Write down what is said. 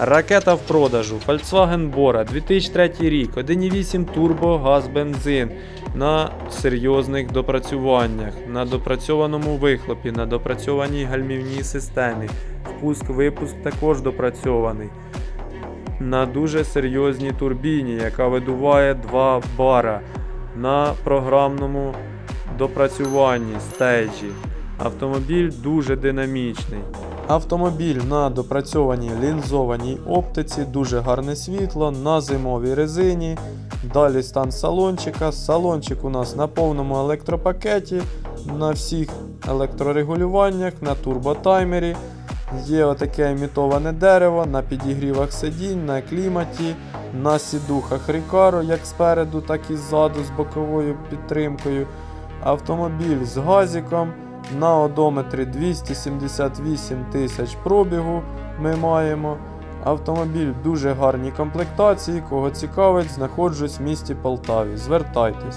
Ракета в продажу. Volkswagen Bora 2003 рік, 1,8 турбо, газ, бензин на серйозних допрацюваннях, на допрацьованому вихлопі, на допрацьованій гальмівній системі. Впуск-випуск також допрацьований. На дуже серйозній турбіні, яка видуває 2 бара. На програмному допрацюванні стейджі. Автомобіль дуже динамічний. Автомобіль на допрацьованій лінзованій оптиці, дуже гарне світло, на зимовій резині. Далі стан салончика. Салончик у нас на повному електропакеті, на всіх електрорегулюваннях, на турботаймері. Є отаке імітоване дерево на підігрівах сидінь, на кліматі, на сідухах Recaro, як спереду, так і ззаду з боковою підтримкою. Автомобіль з газиком. На одометрі 278 тисяч пробігу ми маємо. Автомобіль в дуже гарній комплектації. Кого цікавить, знаходжусь в місті Полтаві. Звертайтесь.